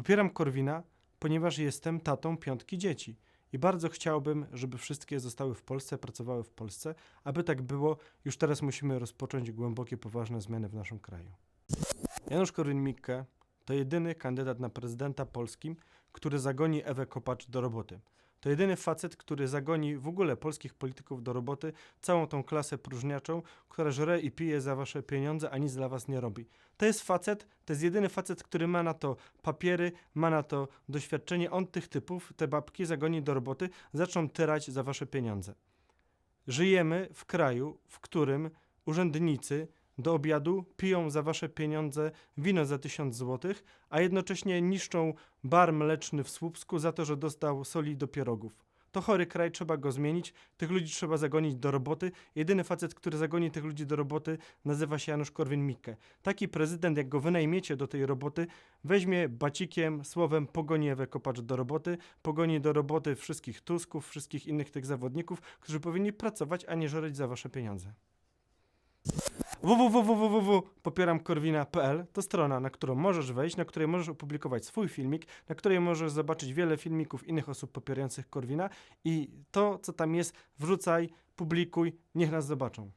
Popieram Korwina, ponieważ jestem tatą piątki dzieci. I bardzo chciałbym, żeby wszystkie zostały w Polsce, pracowały w Polsce. Aby tak było, już teraz musimy rozpocząć głębokie, poważne zmiany w naszym kraju. Janusz Korwin-Mikke to jedyny kandydat na prezydenta polskim, który zagoni Ewę Kopacz do roboty. To jedyny facet, który zagoni w ogóle polskich polityków do roboty, całą tą klasę próżniaczą, która żre i pije za wasze pieniądze, a nic dla was nie robi. To jest facet, to jest jedyny facet, który ma na to papiery, ma na to doświadczenie. On tych typów, te babki zagoni do roboty, zaczną tyrać za wasze pieniądze. Żyjemy w kraju, w którym urzędnicy do obiadu piją za wasze pieniądze wino za 1000 złotych, a jednocześnie niszczą bar mleczny w Słupsku za to, że dostał soli do pierogów. To chory kraj, trzeba go zmienić, tych ludzi trzeba zagonić do roboty. Jedyny facet, który zagoni tych ludzi do roboty, nazywa się Janusz Korwin-Mikke. Taki prezydent, jak go wynajmiecie do tej roboty, weźmie bacikiem, słowem pogoni Ewę Kopacz do roboty, pogoni do roboty wszystkich Tusków, wszystkich innych tych zawodników, którzy powinni pracować, a nie żereć za wasze pieniądze www.popieramkorwina.pl to strona, na którą możesz wejść, na której możesz opublikować swój filmik, na której możesz zobaczyć wiele filmików innych osób popierających Korwina i to, co tam jest, wrzucaj, publikuj, niech nas zobaczą.